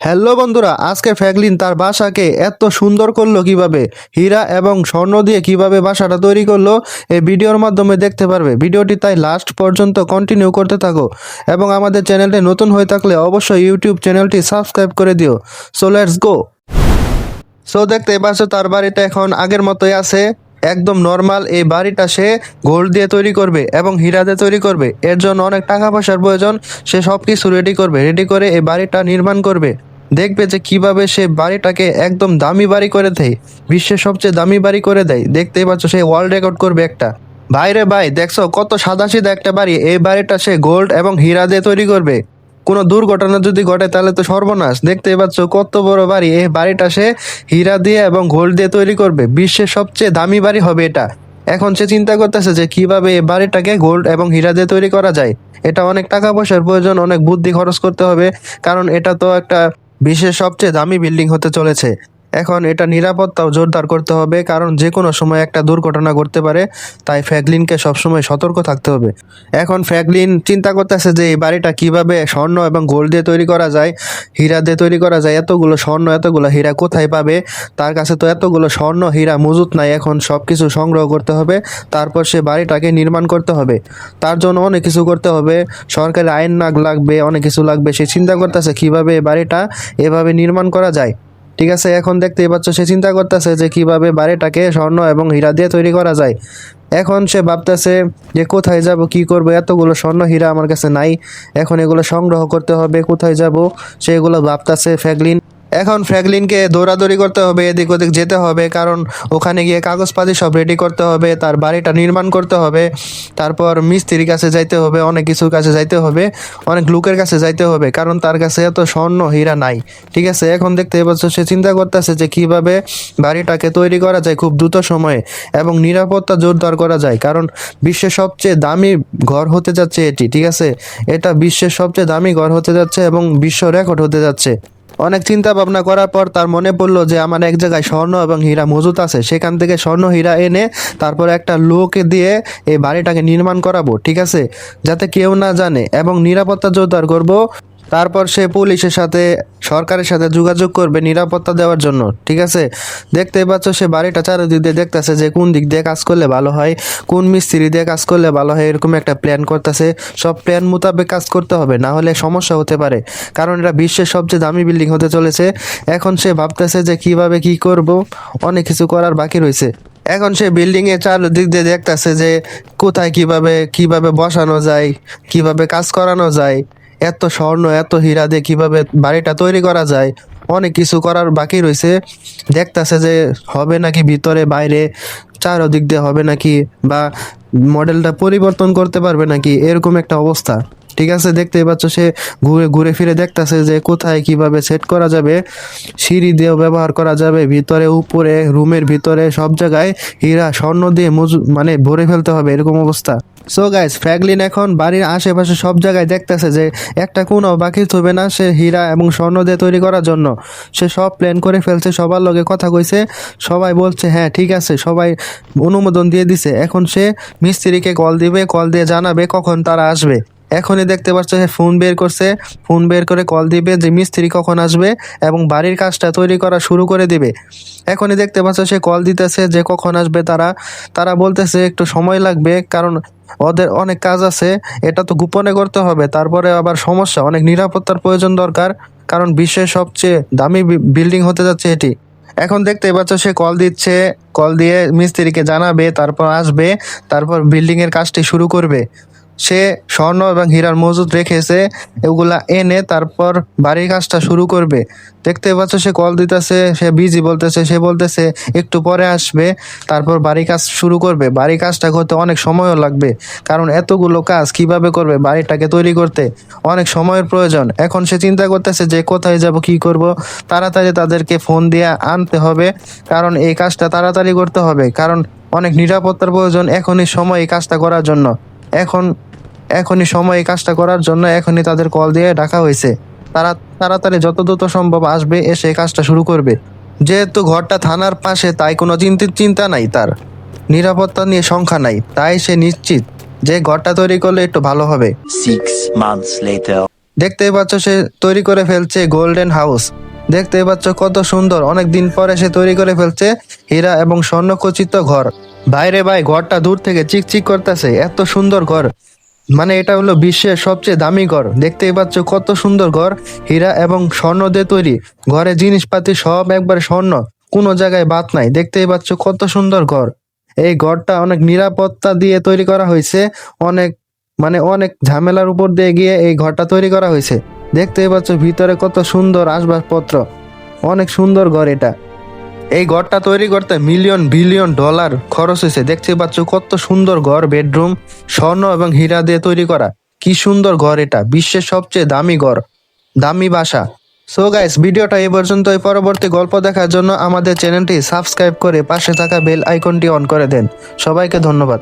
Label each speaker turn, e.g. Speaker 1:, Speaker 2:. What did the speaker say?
Speaker 1: Hello বন্ধুরা, আজকে ফ্যাগলিন তার বাসাকে এত সুন্দর করল কীভাবে? হীরা এবং স্বর্ণ দিয়ে কীভাবে বাসাটা তৈরি করল? এই ভিডিওর মাধ্যমে দেখতে পারবে। ভিডিওটি তাই লাস্ট পর্যন্ত কন্টিনিউ করতে থাকো এবং আমাদের চ্যানেলটি নতুন হয়ে থাকলে অবশ্যই ইউটিউব চ্যানেলটি সাবস্ক্রাইব করে দিও। সো লেটস গো সো দেখতে পাচ্ছ তার বাড়িটা এখন আগের মতোই আছে। একদম নর্মাল এই বাড়িটা সে গোল্ড দিয়ে তৈরি করবে এবং হীরা দিয়ে তৈরি করবে। এর জন্য অনেক টাকা পয়সার প্রয়োজন। সে সব কিছু রেডি করবে। রেডি করে এই বাড়িটা নির্মাণ করবে। দেখবে যে কীভাবে সে বাড়িটাকে একদম দামি বাড়ি করে দেয়। বিশ্বের সবচেয়ে দামি বাড়ি করে দেয়। দেখতেই পাচ্ছ সে ওয়ার্ল্ড রেকর্ড করবে একটা। ভাইরে ভাই, দেখছ কত সাদাসিধা একটা বাড়ি। এই বাড়িটা সে গোল্ড এবং হীরা দিয়ে তৈরি করবে। কোনো দুর্ঘটনা যদি ঘটে তাহলে তো সর্বনাশ। দেখতেই পাচ্ছ কত বড় বাড়ি। এই বাড়িটা সে হীরা দিয়ে এবং গোল্ড দিয়ে তৈরি করবে। বিশ্বের সবচেয়ে দামি বাড়ি হবে এটা। এখন সে চিন্তা করতেছে যে কীভাবে এই বাড়িটাকে গোল্ড এবং হীরা দিয়ে তৈরি করা যায়। এটা অনেক টাকা পয়সার প্রয়োজন, অনেক বুদ্ধি খরচ করতে হবে। কারণ এটা তো একটা বিশ্বের সবচেয়ে দামি বিল্ডিং হতে চলেছে। এখন এটা নিরাপত্তাও জোরদার করতে হবে, কারণ যে কোনো সময় একটা দুর্ঘটনা ঘটতে পারে, তাই ফ্র্যাগলিনকে সবসময় সতর্ক থাকতে হবে। এখন ফ্র্যাগলিন চিন্তা করতেছে যে এই বাড়িটা কীভাবে স্বর্ণ এবং গোল্ড দিয়ে তৈরি করা যায়, হীরা দিয়ে তৈরি করা যায়, এতগুলো স্বর্ণ, এতগুলো হীরা কোথায় পাবে? তার কাছে তো এতগুলো স্বর্ণ, হীরা মজুত নাই, এখন সব কিছু সংগ্রহ করতে হবে, তারপর সে বাড়িটাকে নির্মাণ করতে হবে। তার জন্য অনেক কিছু করতে হবে সরকারি আইন নাগ লাগবে, অনেক কিছু লাগবে, সে চিন্তা করতেছে কীভাবে এই বাড়িটা এভাবে নির্মাণ করা যায়। ঠিক আছে, এখন দেখতেই পাচ্ছ, সে চিন্তা করতেছে যে কীভাবে বাড়িটাকে স্বর্ণ এবং হীরা দিয়ে তৈরি করা যায়। এখন সে ভাবতেছে যে কোথায় যাব, কি করব? এতগুলো স্বর্ণ, হীরা আমার কাছে নাই। এখন এগুলো সংগ্রহ করতে হবে, কোথায় যাব? সেগুলো ভাবতেছে ফ্র্যাগলিন এখন ফ্র্যাগলিনকে দৌড়াদৌড়ি করতে হবে, এদিক ওদিক যেতে হবে, কারণ ওখানে গিয়ে কাগজপাতি সব রেডি করতে হবে, তার বাড়িটা নির্মাণ করতে হবে, তারপর মিস্ত্রির কাছে যাইতে হবে, অনেক কিছুর কাছে যাইতে হবে, অনেক লোকের কাছে যাইতে হবে, কারণ তার কাছে এত স্বর্ণ হীরা নাই, ঠিক আছে? এখন দেখতে পাচ্ছ সে চিন্তা করতেছে যে কীভাবে বাড়িটাকে তৈরি করা যায় খুব দ্রুত সময়ে এবং নিরাপত্তা জোরদার করা যায়, কারণ বিশ্বের সবচেয়ে দামি ঘর হতে যাচ্ছে এটি, ঠিক আছে? এটা বিশ্বের সবচেয়ে দামি ঘর হতে যাচ্ছে এবং বিশ্ব রেকর্ড হতে যাচ্ছে। অনেক চিন্তা ভাবনা করার পর তার মনে পড়ল যে আমার এক জায়গায় স্বর্ণ এবং হীরা মজুত আছে। সেখান থেকে স্বর্ণ, হীরা এনে তারপর একটা লোকে দিয়ে এই বাড়িটাকে নির্মাণ করাবো, ঠিক আছে? যাতে কেউ না জানে। এবং নিরাপত্তা জোরদার করব তারপর সে পুলিশের সাথে, সরকারের সাথে যোগাযোগ করবে নিরাপত্তা দেওয়ার জন্য, ঠিক আছে? দেখতেই পাচ্ছ সে বাড়িটা চারিদিক দিয়ে দেখতেছে যে কোন দিক দিয়ে কাজ করলে ভালো হয়, কোন মিস্ত্রি দিয়ে কাজ করলে ভালো হয়, এরকম একটা প্ল্যান করতেছে। সব প্ল্যান মোতাবেক কাজ করতে হবে, না হলে সমস্যা হতে পারে। কারণ এটা বিশ্বের সবচেয়ে দামি বিল্ডিং হতে চলেছে। এখন সে ভাবতেছে যে কীভাবে কি করব, অনেক কিছু করার বাকি রয়েছে। এখন সে বিল্ডিং এ চারদিক দিয়ে দেখতেছে যে কোথায় কীভাবে কীভাবে বসানো যায়, কীভাবে কাজ করানো যায়। এত স্বর্ণ, এত হীরা দিয়ে কীভাবে বাড়িটা তৈরি করা যায়? অনেক কিছু করার বাকি রয়েছে। দেখতেছে যে হবে নাকি ভিতরে, বাইরে, চারোদিক দিয়ে হবে নাকি, বা মডেলটা পরিবর্তন করতে পারবে নাকি, এরকম একটা অবস্থা। ঠিক আছে? দেখতেই পাচ্ছ সে ঘুরে ঘুরে ফিরে দেখতেছে যে কোথায় কীভাবে সেট করা যাবে। সিঁড়ি দিয়েও ব্যবহার করা যাবে। ভিতরে, উপরে, রুমের ভিতরে, সব জায়গায় হীরা, স্বর্ণ দিয়ে মজু মানে ভরে ফেলতে হবে এরকম অবস্থা। সো গাইস ফ্র্যাগলিন এখন বাড়ির আশেপাশে সব জায়গায় দেখতেছে যে একটা কোনো বাকি থাকবে না সে হীরা এবং স্বর্ণ দিয়ে তৈরি করার জন্য। সে সব প্ল্যান করে ফেলছে, সবার লগে কথা কইছে। সবাই বলছে হ্যাঁ ঠিক আছে। সবাই অনুমোদন দিয়ে দিছে। এখন সে মিস্ত্রিকে কল দিবে কল দিয়ে জানাবে কখন তারা আসবে। এখনই দেখতে পাচ্ছ সে ফোন বের করছে। ফোন বের করে কল দিবে যে মিস্ত্রি কখন আসবে এবং বাড়ির কাজটা তৈরি করা শুরু করে দিবে। এখনই দেখতে পাচ্ছ সে কল দিতেছে যে কখন আসবে তারা। তারা বলতেছে একটু সময় লাগবে কারণ ওদের অনেক কাজ আছে। এটা তো গোপনে করতে হবে। তারপরে আবার সমস্যা, অনেক নিরাপত্তার প্রয়োজন দরকার। কারণ বিশ্বের সবচেয়ে দামি বিল্ডিং হতে যাচ্ছে এটি। এখন দেখতে পাচ্ছ সে কল দিচ্ছে। কল দিয়ে মিস্ত্রিকে জানাবে, তারপর আসবে, তারপর বিল্ডিং এর কাজটি শুরু করবে। সে স্বর্ণ এবং হীরার মজুদ রেখেছে, এগুলা এনে তারপর বাড়ির কাজটা শুরু করবে। দেখতে পাচ্ছ, সে কল দিতেছে, সে বিজি বলতেছে, সে বলতেছে, একটু পরে আসবে, তারপর বাড়ি কাজ শুরু করবে। বাড়ি কাজটা করতে অনেক সময়ও লাগবে, কারণ এতগুলো কাজ কীভাবে করবে বাড়িটাকে তৈরি করতে? অনেক সময়ের প্রয়োজন। এখন সে চিন্তা করতেছে যে, কোথায় যাব, কি করব? তাড়াতাড়ি তাদেরকে ফোন দিয়ে আনতে হবে, কারণ এই কাজটা তাড়াতাড়ি করতে হবে, কারণ অনেক নিরাপত্তার প্রয়োজন এখনই সময় এই কাজটা করার জন্য। এখন এখনই সময় এই কাজটা করার জন্য এখনই তাদের কল দিয়ে ডাকা হয়েছে। তারা তাড়াতাড়ি যত দ্রুত সম্ভব আসবে এসে কাজটা শুরু করবে। যেহেতু ঘরটা থানার পাশে তাই কোনো চিন্তিত চিন্তা নাই তার। নিরাপত্তা নিয়ে সংখ্যা নাই তাই সে নিশ্চিত যে ঘরটা তৈরি করলে একটু ভালো হবে। দেখতেই পাচ্ছ সে তৈরি করে ফেলছে গোল্ডেন হাউস দেখতেই পাচ্ছ কত সুন্দর অনেক দিন পরে সে তৈরি করে ফেলছে হীরা এবং স্বর্ণখচিত ঘর। বাইরে ভাই ঘরটা দূর থেকে চিকচিক করতেছে এত সুন্দর ঘর। মানে এটা হলো বিশ্বের সবচেয়ে দামি ঘর। দেখতেই পাচ্ছ কত সুন্দর ঘর, হীরা এবং স্বর্ণ দিয়ে তৈরি। ঘরে জিনিসপাতি সব একবারে স্বর্ণ, কোনো জায়গায় বাদ নাই। দেখতেই পাচ্ছ কত সুন্দর ঘর। এই ঘরটা অনেক নিরাপত্তা দিয়ে তৈরি করা হয়েছে, অনেক মানে অনেক ঝামেলার উপর দিয়ে গিয়ে এই ঘরটা তৈরি করা হয়েছে। দেখতেই পাচ্ছ ভিতরে কত সুন্দর আসবাবপত্র। অনেক সুন্দর ঘর এটা। এই ঘরটা তৈরি করতে মিলিয়ন বিলিয়ন ডলার খরচ হয়েছে। দেখতে পাচ্ছ কত সুন্দর ঘর বেডরুম স্বর্ণ এবং হীরা দিয়ে তৈরি করা। কি সুন্দর ঘর এটা, বিশ্বের সবচেয়ে দামি ঘর, দামি বাসা। সো গাইস ভিডিওটা এই পর্যন্তই। পরবর্তী গল্প দেখার জন্য আমাদের চ্যানেলটি সাবস্ক্রাইব করে পাশে থাকা বেল আইকনটি অন করে দেন। সবাইকে ধন্যবাদ।